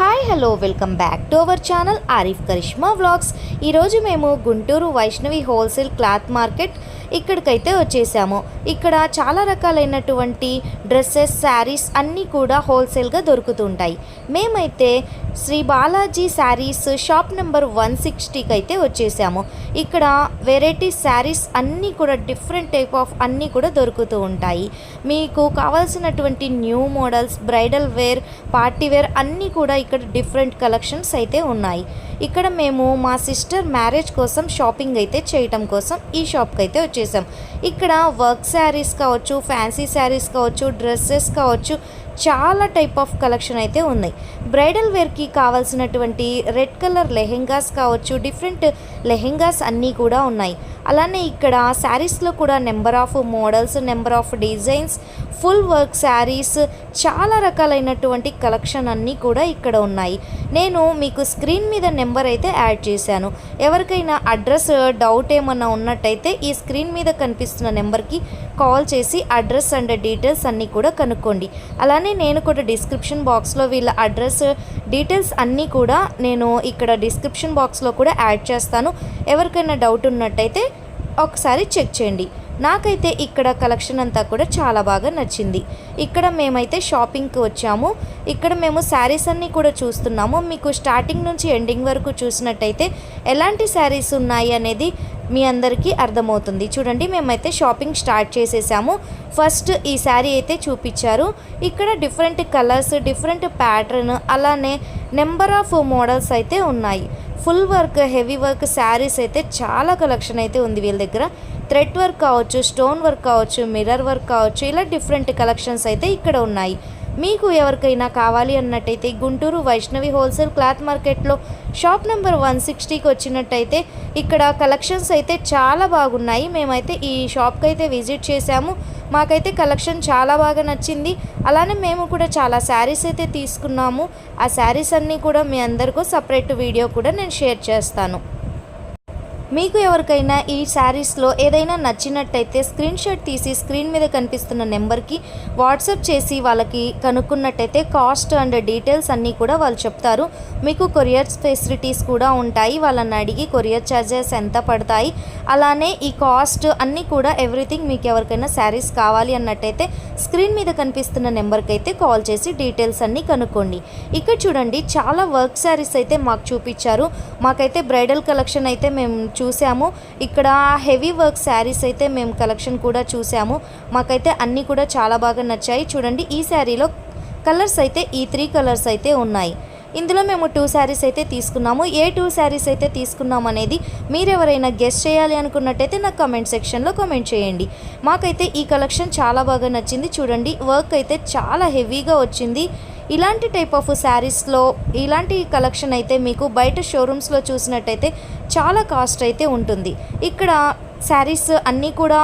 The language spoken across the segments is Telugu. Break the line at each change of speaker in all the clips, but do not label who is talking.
Hi hello welcome back to our channel Arif Karishma vlogs ఈరోజు మేము Guntur Vaishnavi wholesale cloth market ఇక్కడికైతే వచ్చేసాము. ఇక్కడ చాలా రకాలైనటువంటి డ్రెస్సెస్ శారీస్ అన్నీ కూడా హోల్సేల్గా దొరుకుతుంటాయి. మేమైతే Sri Balaji saris shop number one సిక్స్టీకి అయితే వచ్చేసాము. ఇక్కడ వెరైటీ శారీస్ అన్నీ కూడా డిఫరెంట్ టైప్ ఆఫ్ అన్నీ కూడా దొరుకుతూ ఉంటాయి. మీకు కావాల్సినటువంటి new models bridal wear party wear అన్నీ కూడా ఇక్కడ డిఫరెంట్ కలెక్షన్స్ అయితే ఉన్నాయి. ఇక్కడ మేము మా సిస్టర్ మ్యారేజ్ కోసం షాపింగ్ అయితే చేయటం కోసం ఈ షాప్కి అయితే వచ్చేసాం. ఇక్కడ వర్క్ శారీస్ కావచ్చు ఫ్యాన్సీ శారీస్ కావచ్చు డ్రెస్సెస్ కావచ్చు చాలా టైప్ ఆఫ్ కలెక్షన్ అయితే ఉన్నాయి. బ్రైడల్ వేర్కి కావాల్సినటువంటి రెడ్ కలర్ లెహెంగాస్ కావచ్చు డిఫరెంట్ లెహెంగాస్ అన్నీ కూడా ఉన్నాయి. అలానే ఇక్కడ శారీస్లో కూడా number of models number of designs full work saris చాలా రకాలైనటువంటి కలెక్షన్ అన్నీ కూడా ఇక్కడ ఉన్నాయి. నేను మీకు స్క్రీన్ మీద నెంబర్ అయితే యాడ్ చేశాను. ఎవరికైనా అడ్రస్ డౌట్ ఏమన్నా ఉన్నట్టయితే ఈ స్క్రీన్ మీద కనిపిస్తున్న నెంబర్కి కాల్ చేసి అడ్రస్ అండ్ డీటెయిల్స్ అన్నీ కూడా కనుక్కోండి. అలానే నేను కూడా డిస్క్రిప్షన్ బాక్స్లో వీళ్ళ అడ్రస్ డీటెయిల్స్ అన్నీ కూడా నేను ఇక్కడ డిస్క్రిప్షన్ బాక్స్లో కూడా యాడ్ చేస్తాను. ఎవరికైనా డౌట్ ఉన్నట్టయితే ఒకసారి చెక్ చేయండి. నాకైతే ఇక్కడ కలెక్షన్ అంతా కూడా చాలా బాగా నచ్చింది. ఇక్కడ మేమైతే షాపింగ్కి వచ్చాము. ఇక్కడ మేము శారీస్ అన్నీ కూడా చూస్తున్నాము. మీకు స్టార్టింగ్ నుంచి ఎండింగ్ వరకు చూసినట్టయితే ఎలాంటి శారీస్ ఉన్నాయి అనేది మీ అందరికీ అర్థమవుతుంది. చూడండి మేమైతే షాపింగ్ స్టార్ట్ చేసేసాము. ఫస్ట్ ఈ శారీ అయితే చూపించారు. ఇక్కడ డిఫరెంట్ కలర్స్ డిఫరెంట్ ప్యాటర్న్ అలానే నెంబర్ ఆఫ్ మోడల్స్ అయితే ఉన్నాయి. Full work heavy work saris అయితే చాలా కలెక్షన్ అయితే ఉంది వీళ్ళ దగ్గర. థ్రెడ్ వర్క్ కావచ్చు స్టోన్ వర్క్ కావచ్చు మిర్రర్ వర్క్ కావచ్చు ఇలా డిఫరెంట్ కలెక్షన్స్ అయితే ఇక్కడ ఉన్నాయి. మీకు ఎవరికైనా కావాలి అన్నట్టయితే గుంటూరు వైష్ణవి హోల్సేల్ క్లాత్ మార్కెట్లో షాప్ నెంబర్ వన్ సిక్స్టీకి వచ్చినట్టయితే ఇక్కడ కలెక్షన్స్ అయితే చాలా బాగున్నాయి. మేమైతే ఈ షాప్కి అయితే విజిట్ చేశాము. మాకైతే కలెక్షన్ చాలా బాగా నచ్చింది. అలానే మేము కూడా చాలా శారీస్ అయితే తీసుకున్నాము. ఆ శారీస్ అన్నీ కూడా మీ అందరికీ సపరేట్ వీడియో కూడా నేను షేర్ చేస్తాను. మీకు ఎవరికైనా ఈ శారీస్లో ఏదైనా నచ్చినట్టయితే స్క్రీన్ షాట్ తీసి స్క్రీన్ మీద కనిపిస్తున్న నెంబర్కి వాట్సాప్ చేసి వాళ్ళకి కనుక్కున్నట్టయితే కాస్ట్ అండ్ డీటెయిల్స్ అన్నీ కూడా వాళ్ళు చెప్తారు. మీకు కొరియర్ ఫెసిలిటీస్ కూడా ఉంటాయి. వాళ్ళని అడిగి కొరియర్ ఛార్జెస్ ఎంత పడతాయి. అలానే ఈ కాస్ట్ అన్నీ కూడా ఎవ్రీథింగ్ మీకు ఎవరికైనా శారీస్ కావాలి అన్నట్టయితే స్క్రీన్ మీద కనిపిస్తున్న నెంబర్కి అయితే కాల్ చేసి డీటెయిల్స్ అన్నీ కనుక్కోండి. ఇక్కడ చూడండి చాలా వర్క్ శారీస్ అయితే మాకు చూపించారు. మాకైతే బ్రైడల్ కలెక్షన్ అయితే మేము చూసాము ఇక్కడ హెవీ వర్క్ శారీస్ అయితే మేము కలెక్షన్ కూడా చూసాము మాకైతే అన్నీ కూడా చాలా బాగా నచ్చాయి. చూడండి ఈ శారీలో కలర్స్ అయితే ఈ త్రీ కలర్స్ అయితే ఉన్నాయి. ఇందులో మేము టూ శారీస్ అయితే తీసుకున్నాము. ఏ టూ శారీస్ అయితే తీసుకున్నాం అనేది మీరు ఎవరైనా గెస్ట్ చేయాలి అనుకున్నట్టయితే నాకు కమెంట్ సెక్షన్లో కమెంట్ చేయండి. మాకైతే ఈ కలెక్షన్ చాలా బాగా నచ్చింది. చూడండి వర్క్ అయితే చాలా హెవీగా వచ్చింది. ఇలాంటి టైప్ ఆఫ్ శారీస్లో ఇలాంటి కలెక్షన్ అయితే మీకు బయట షోరూమ్స్లో చూసినట్టయితే చాలా కాస్ట్ అయితే ఉంటుంది. ఇక్కడ శారీస్ అన్నీ కూడా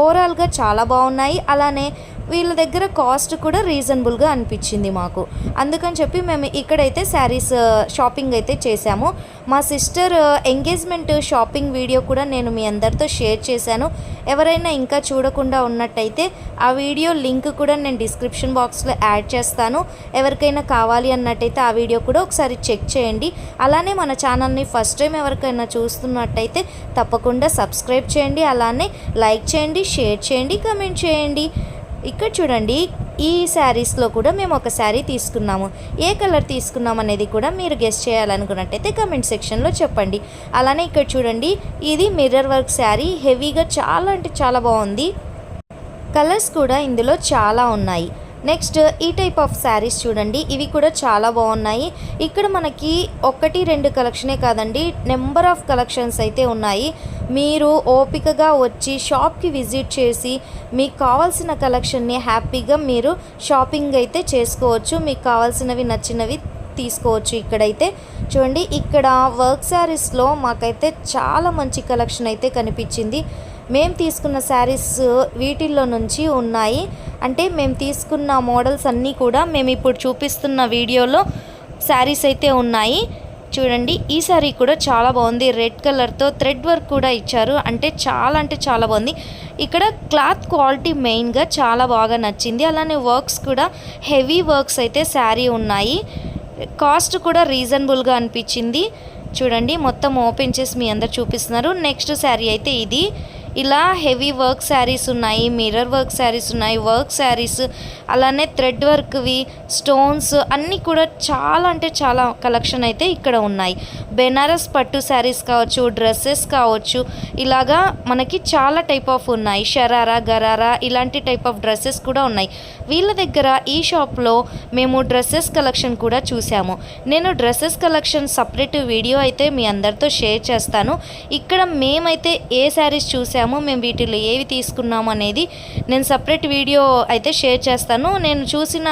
ఓవరాల్గా చాలా బాగున్నాయి. అలానే వీళ్ళ దగ్గర కాస్ట్ కూడా రీజనబుల్గా అనిపించింది మాకు. అందుకని చెప్పి మేము ఇక్కడైతే శారీస్ షాపింగ్ uh, అయితే చేశాము. మా సిస్టర్ ఎంగేజ్మెంట్ షాపింగ్ వీడియో కూడా నేను మీ అందరితో షేర్ చేశాను. ఎవరైనా ఇంకా చూడకుండా ఉన్నట్టయితే ఆ వీడియో లింక్ కూడా నేను డిస్క్రిప్షన్ బాక్స్లో యాడ్ చేస్తాను. ఎవరికైనా కావాలి అన్నట్టయితే ఆ వీడియో కూడా ఒకసారి చెక్ చేయండి. అలానే మన ఛానల్ని ఫస్ట్ టైం ఎవరికైనా చూస్తున్నట్టయితే తప్పకుండా సబ్స్క్రైబ్ చేయండి. అలానే లైక్ చేయండి షేర్ చేయండి కమెంట్ చేయండి. ఇక్కడ చూడండి ఈ శారీస్లో కూడా మేము ఒక శారీ తీసుకున్నాము. ఏ కలర్ తీసుకున్నాం అనేది కూడా మీరు గెస్ట్ చేయాలనుకున్నట్టయితే కమెంట్ సెక్షన్లో చెప్పండి. అలానే ఇక్కడ చూడండి ఇది మిర్రర్ వర్క్ శారీ. హెవీగా చాలా అంటే చాలా బాగుంది. కలర్స్ కూడా ఇందులో చాలా ఉన్నాయి. నెక్స్ట్ ఈ టైప్ ఆఫ్ శారీస్ చూడండి. ఇవి కూడా చాలా బాగున్నాయి. ఇక్కడ మనకి ఒకటి రెండు కలెక్షనే కాదండి. నెంబర్ ఆఫ్ కలెక్షన్స్ అయితే ఉన్నాయి. మీరు ఓపికగా వచ్చి షాప్కి విజిట్ చేసి మీకు కావాల్సిన కలెక్షన్ని హ్యాపీగా మీరు షాపింగ్ అయితే చేసుకోవచ్చు. మీకు కావాల్సినవి నచ్చినవి తీసుకోవచ్చు ఇక్కడైతే. చూడండి ఇక్కడ వర్క్ శారీస్లో మాకైతే చాలా మంచి కలెక్షన్ అయితే కనిపించింది. మేము తీసుకున్న శారీస్ వీటిల్లో నుంచి ఉన్నాయి. అంటే మేము తీసుకున్న మోడల్స్ అన్నీ కూడా మేము ఇప్పుడు చూపిస్తున్న వీడియోలో శారీస్ అయితే ఉన్నాయి. చూడండి ఈ శారీ కూడా చాలా బాగుంది. రెడ్ కలర్తో థ్రెడ్ వర్క్ కూడా ఇచ్చారు. అంటే చాలా అంటే చాలా బాగుంది. ఇక్కడ క్లాత్ క్వాలిటీ మెయిన్గా చాలా బాగా నచ్చింది. అలానే వర్క్స్ కూడా హెవీ వర్క్స్ అయితే శారీ ఉన్నాయి. కాస్ట్ కూడా రీజనబుల్గా అనిపించింది. చూడండి మొత్తం ఓపెన్ చేసి మీ అందరు చూపిస్తున్నారు. నెక్స్ట్ శారీ అయితే ఇది. ఇలా హెవీ వర్క్ శారీస్ ఉన్నాయి మిర్రర్ వర్క్ శారీస్ ఉన్నాయి వర్క్ శారీస్ అలానే థ్రెడ్ వర్క్వి స్టోన్స్ అన్నీ కూడా చాలా అంటే చాలా కలెక్షన్ అయితే ఇక్కడ ఉన్నాయి. బెనారస్ పట్టు శారీస్ కావచ్చు డ్రెస్సెస్ కావచ్చు ఇలాగా మనకి చాలా టైప్ ఆఫ్ ఉన్నాయి. షరారా గరారా ఇలాంటి టైప్ ఆఫ్ డ్రెస్సెస్ కూడా ఉన్నాయి. వీళ్ళ దగ్గర ఈ షాప్లో మేము డ్రెస్సెస్ కలెక్షన్ కూడా చూసాము నేను డ్రెస్సెస్ కలెక్షన్ సపరేట్ వీడియో అయితే మీ అందరితో షేర్ చేస్తాను. ఇక్కడ మేమైతే ఏ శారీస్ చూసాము మేము వీటిలో ఏవి తీసుకున్నాము అనేది నేను సపరేట్ వీడియో అయితే షేర్ చేస్తాను. నేను చూసిన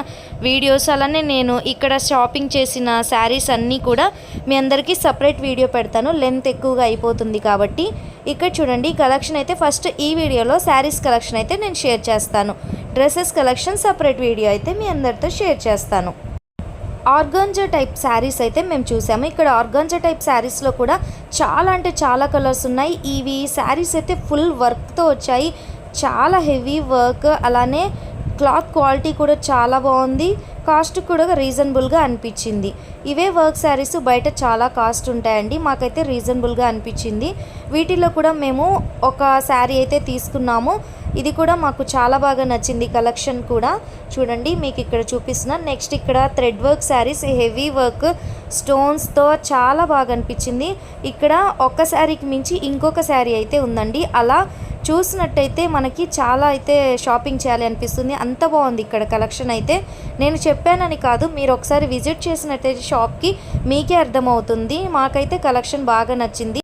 వీడియోస్ అలానే నేను ఇక్కడ షాపింగ్ చేసిన శారీస్ అన్నీ కూడా మీ అందరికీ సపరేట్ వీడియో పెడతాను. లెంత్ ఎక్కువగా అయిపోతుంది కాబట్టి ఇక్కడ చూడండి కలెక్షన్ అయితే ఫస్ట్ ఈ వీడియోలో శారీస్ కలెక్షన్ అయితే నేను షేర్ చేస్తాను. డ్రెస్సెస్ కలెక్షన్ సపరేట్ వీడియో అయితే మీ అందరితో షేర్ చేస్తాను. ఆర్గాంజా టైప్ శారీస్ అయితే మేము చూసాము. ఇక్కడ ఆర్గాంజా టైప్ శారీస్లో కూడా చాలా అంటే చాలా కలర్స్ ఉన్నాయి. ఇవి శారీస్ అయితే ఫుల్ వర్క్తో వచ్చాయి. చాలా హెవీ వర్క్ అలానే క్లాత్ క్వాలిటీ కూడా చాలా బాగుంది. కాస్ట్ కూడా రీజనబుల్గా అనిపించింది. ఇవే వర్క్ శారీస్ బయట చాలా కాస్ట్ ఉంటాయండి. మాకైతే రీజనబుల్గా అనిపించింది. వీటిలో కూడా మేము ఒక శారీ అయితే తీసుకున్నాము. ఇది కూడా మాకు చాలా బాగా నచ్చింది కలెక్షన్ కూడా. చూడండి మీకు ఇక్కడ చూపిస్తున్నాను నెక్స్ట్ ఇక్కడ thread work saris heavy work స్టోన్స్తో చాలా బాగా అనిపించింది. ఇక్కడ ఒక్క శారీకి మించి ఇంకొక శారీ అయితే ఉందండి. అలా చూసినట్టయితే మనకి చాలా అయితే షాపింగ్ చేయాలి అనిపిస్తుంది. అంత బాగుంది ఇక్కడ కలెక్షన్ అయితే. నేను చెప్పానని కాదు మీరు ఒకసారి విజిట్ చేసినట్టయితే షాప్కి మీకే అర్థమవుతుంది. మాకైతే కలెక్షన్ బాగా నచ్చింది.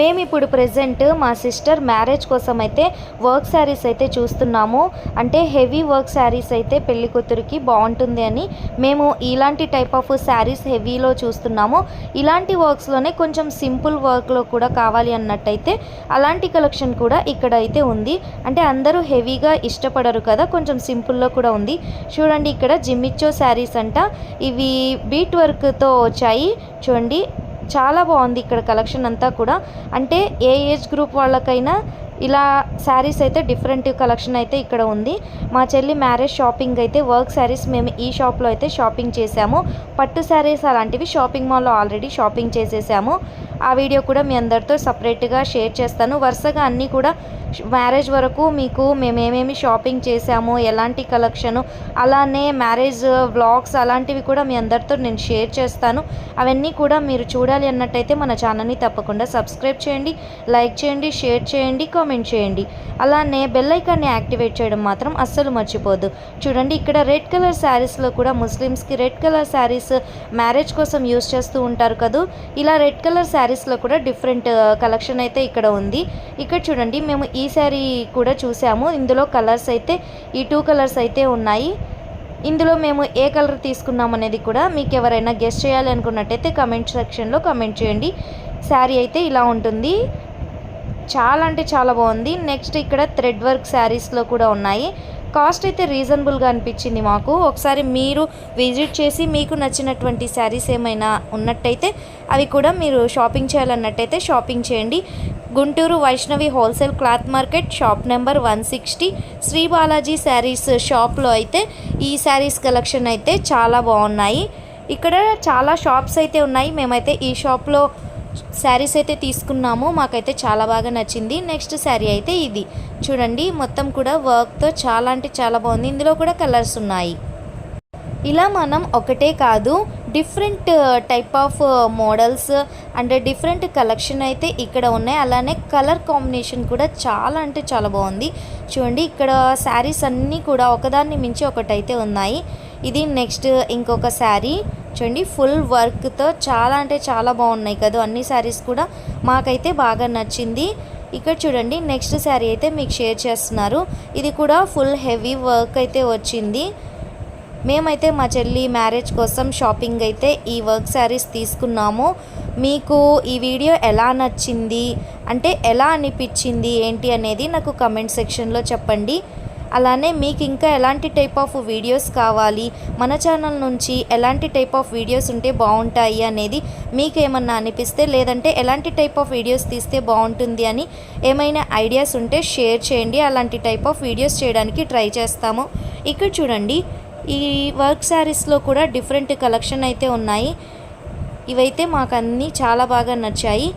మేము ఇప్పుడు ప్రజెంట్ మా సిస్టర్ మ్యారేజ్ కోసం అయితే వర్క్ శారీస్ అయితే చూస్తున్నాము. అంటే హెవీ వర్క్ శారీస్ అయితే పెళ్ళి కూతురికి బాగుంటుంది అని మేము ఇలాంటి టైప్ ఆఫ్ శారీస్ హెవీలో చూస్తున్నాము. ఇలాంటి వర్క్స్లోనే కొంచెం సింపుల్ వర్క్లో కూడా కావాలి అన్నట్టయితే అలాంటి కలెక్షన్ కూడా ఇక్కడ అయితే ఉంది. అంటే అందరూ హెవీగా ఇష్టపడరు కదా కొంచెం సింపుల్లో కూడా ఉంది. చూడండి ఇక్కడ జిమ్మిచ్చో శారీస్ అంట. ఇవి బీట్ వర్క్తో వచ్చాయి. చూడండి. చాలా బాగుంది ఇక్కడ కలెక్షన్ అంతా కూడా. అంటే ఏ ఏజ్ గ్రూప్ వాళ్ళకైనా ఇలా శారీస్ అయితే డిఫరెంట్ కలెక్షన్ అయితే ఇక్కడ ఉంది. మా చెల్లి మ్యారేజ్ షాపింగ్ అయితే వర్క్ శారీస్ మేము ఈ షాప్లో అయితే షాపింగ్ చేసాము. పట్టు శారీస్ అలాంటివి షాపింగ్ మాల్లో ఆల్రెడీ షాపింగ్ చేసేసాము. ఆ వీడియో కూడా మీ అందరితో సపరేట్గా షేర్ చేస్తాను. వరుసగా అన్నీ కూడా మ్యారేజ్ వరకు మీకు మేమేమేమి షాపింగ్ చేసాము ఎలాంటి కలెక్షను అలానే మ్యారేజ్ వ్లాగ్స్ అలాంటివి కూడా మీ అందరితో నేను షేర్ చేస్తాను. అవన్నీ కూడా మీరు చూడాలి అన్నట్టయితే మన ఛానల్ని తప్పకుండా సబ్స్క్రైబ్ చేయండి లైక్ చేయండి షేర్ చేయండి కామెంట్ చేయండి. అలానే బెల్ ఐకాన్ని యాక్టివేట్ చేయడం మాత్రం అస్సలు మర్చిపోద్దు చూడండి ఇక్కడ రెడ్ కలర్ శారీస్లో కూడా ముస్లిమ్స్కి రెడ్ కలర్ శారీస్ మ్యారేజ్ కోసం యూస్ చేస్తూ ఉంటారు కదా. ఇలా రెడ్ కలర్ శారీ శారీస్లో కూడా డిఫరెంట్ కలెక్షన్ అయితే ఇక్కడ ఉంది. ఇక్కడ చూడండి మేము ఈ శారీ కూడా చూసాము. ఇందులో కలర్స్ అయితే ఈ టూ కలర్స్ అయితే ఉన్నాయి. ఇందులో మేము ఏ కలర్ తీసుకున్నాం అనేది కూడా మీకు ఎవరైనా గెస్ట్ చేయాలి అనుకున్నట్టయితే కమెంట్ సెక్షన్లో కమెంట్ చేయండి. శారీ అయితే ఇలా ఉంటుంది. చాలా అంటే చాలా బాగుంది. నెక్స్ట్ ఇక్కడ థ్రెడ్ వర్క్ శారీస్లో కూడా ఉన్నాయి. కాస్ట్ అయితే రీజనబుల్గా అనిపించింది మాకు. ఒకసారి మీరు విజిట్ చేసి మీకు నచ్చినటువంటి శారీస్ ఏమైనా ఉన్నట్టయితే అవి కూడా మీరు షాపింగ్ చేయాలన్నట్టయితే షాపింగ్ చేయండి. Guntur Vaishnavi wholesale cloth market shop number one sixty Sri Balaji saris షాప్లో అయితే ఈ శారీస్ కలెక్షన్ అయితే చాలా బాగున్నాయి. ఇక్కడ చాలా షాప్స్ అయితే ఉన్నాయి. మేమైతే ఈ షాప్లో శారీస్ అయితే తీసుకున్నాము మాకైతే చాలా బాగా నచ్చింది. నెక్స్ట్ శారీ అయితే ఇది. చూడండి మొత్తం కూడా వర్క్తో చాలా అంటే చాలా బాగుంది. ఇందులో కూడా కలర్స్ ఉన్నాయి. ఇలా మనం ఒకటే కాదు different type of models and different collection అయితే ఇక్కడ ఉన్నాయి. అలానే కలర్ కాంబినేషన్ కూడా చాలా అంటే చాలా బాగుంది. చూడండి ఇక్కడ శారీస్ అన్నీ కూడా ఒకదాన్ని మించి ఒకటైతే ఉన్నాయి. ఇది నెక్స్ట్ ఇంకొక శారీ. చూడండి ఫుల్ వర్క్తో చాలా అంటే చాలా బాగున్నాయి కదా. అన్ని శారీస్ కూడా మాకైతే బాగా నచ్చింది. ఇక్కడ చూడండి నెక్స్ట్ శారీ అయితే మీకు షేర్ చేస్తున్నారు. ఇది కూడా ఫుల్ హెవీ వర్క్ అయితే వచ్చింది. మేమైతే మా చెల్లి మ్యారేజ్ కోసం షాపింగ్ అయితే ఈ వర్క్ శారీస్ తీసుకున్నాము. మీకు ఈ వీడియో ఎలా నచ్చింది? అంటే ఎలా అనిపించింది? ఏంటి అనేది నాకు కమెంట్ సెక్షన్లో చెప్పండి. అలానే మీకు ఇంకా ఎలాంటి టైప్ ఆఫ్ వీడియోస్ కావాలి మన ఛానల్ నుంచి ఎలాంటి టైప్ ఆఫ్ వీడియోస్ ఉంటే బాగుంటాయి అనేది మీకు ఏమన్నా అనిపిస్తే లేదంటే ఎలాంటి టైప్ ఆఫ్ వీడియోస్ తీస్తే బాగుంటుంది అని ఏమైనా ఐడియాస్ ఉంటే షేర్ చేయండి. అలాంటి టైప్ ఆఫ్ వీడియోస్ చేయడానికి ట్రై చేస్తాము. ఇక్కడ చూడండి ఈ వర్క్ శారీస్లో కూడా డిఫరెంట్ కలెక్షన్ అయితే ఉన్నాయి. ఇవైతే మాకు అన్నీ చాలా బాగా నచ్చాయి.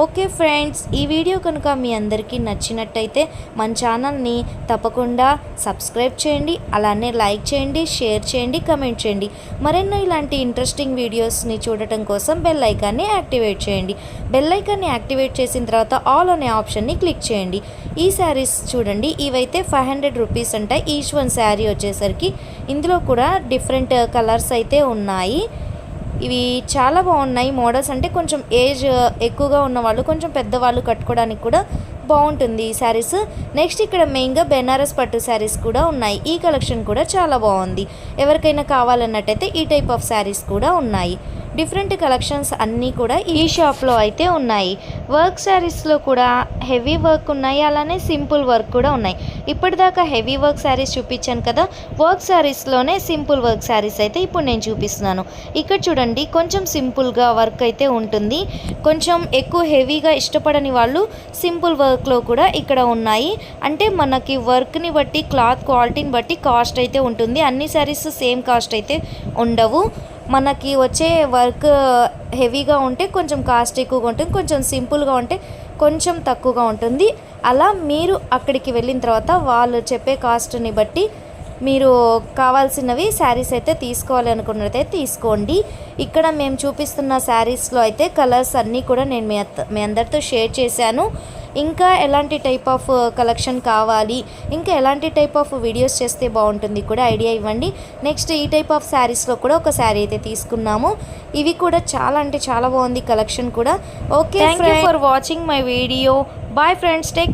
ఓకే ఫ్రెండ్స్ ఈ వీడియో కనుక మీ అందరికీ నచ్చినట్టయితే మన ఛానల్ని తప్పకుండా సబ్స్క్రైబ్ చేయండి అలానే లైక్ చేయండి షేర్ చేయండి కమెంట్ చేయండి. మరెన్నో ఇలాంటి ఇంట్రెస్టింగ్ వీడియోస్ని చూడటం కోసం బెల్ ఐకాన్ని యాక్టివేట్ చేయండి. బెల్ ఐకాన్ని యాక్టివేట్ చేసిన తర్వాత ఆల్ అనే ఆప్షన్ని క్లిక్ చేయండి. ఈ శారీస్ చూడండి ఇవైతే ఫైవ్ హండ్రెడ్ రూపీస్ అంట ఈచ్ వన్ శారీ వచ్చేసరికి. ఇందులో కూడా డిఫరెంట్ కలర్స్ అయితే ఉన్నాయి. ఇవి చాలా బాగున్నాయి. మోడల్స్ అంటే కొంచెం ఏజ్ ఎక్కువగా ఉన్న వాళ్ళు కొంచెం పెద్దవాళ్ళు కట్టుకోవడానికి కూడా బాగుంటుంది ఈ శారీస్. నెక్స్ట్ ఇక్కడ మెయిన్గా బెనారస్ పట్టు శారీస్ కూడా ఉన్నాయి. ఈ కలెక్షన్ కూడా చాలా బాగుంది. ఎవరికైనా కావాలన్నట్టయితే ఈ టైప్ ఆఫ్ శారీస్ కూడా ఉన్నాయి. డిఫరెంట్ కలెక్షన్స్ అన్నీ కూడా ఈ షాప్లో అయితే ఉన్నాయి. వర్క్ శారీస్లో కూడా హెవీ వర్క్ ఉన్నాయి. అలానే సింపుల్ వర్క్ కూడా ఉన్నాయి. ఇప్పటిదాకా హెవీ వర్క్ శారీస్ చూపించాను కదా వర్క్ శారీస్లోనే సింపుల్ వర్క్ శారీస్ అయితే ఇప్పుడు నేను చూపిస్తున్నాను. ఇక్కడ చూడండి కొంచెం సింపుల్గా వర్క్ అయితే ఉంటుంది. కొంచెం ఎక్కువ హెవీగా ఇష్టపడని వాళ్ళు సింపుల్ వర్క్లో కూడా ఇక్కడ ఉన్నాయి. అంటే మనకి వర్క్ని బట్టి క్లాత్ క్వాలిటీని బట్టి కాస్ట్ అయితే ఉంటుంది. అన్ని శారీస్ సేమ్ కాస్ట్ అయితే ఉండవు. మనకి వచ్చే వర్క్ హెవీగా ఉంటే కొంచెం కాస్ట్ ఎక్కువగా ఉంటుంది కొంచెం సింపుల్గా ఉంటే కొంచెం తక్కువగా ఉంటుంది. అలా మీరు అక్కడికి వెళ్ళిన తర్వాత వాళ్ళు చెప్పే కాస్ట్ని బట్టి మీరు కావాల్సినవి శారీస్ అయితే తీసుకోవాలి అనుకున్నదైతే తీసుకోండి. ఇక్కడ మేము చూపిస్తున్న శారీస్లో అయితే కలర్స్ అన్నీ కూడా నేను మీ మీ అందరితో షేర్ చేశాను. ఇంకా ఎలాంటి టైప్ ఆఫ్ కలెక్షన్ కావాలి ఇంకా ఎలాంటి టైప్ ఆఫ్ వీడియోస్ చేస్తే బాగుంటుంది కూడా ఐడియా ఇవ్వండి. నెక్స్ట్ ఈ టైప్ ఆఫ్ శారీస్లో కూడా ఒక శారీ అయితే తీసుకున్నాము. ఇవి కూడా చాలా అంటే చాలా బాగుంది కలెక్షన్ కూడా. Okay thank you for watching my video bye friends take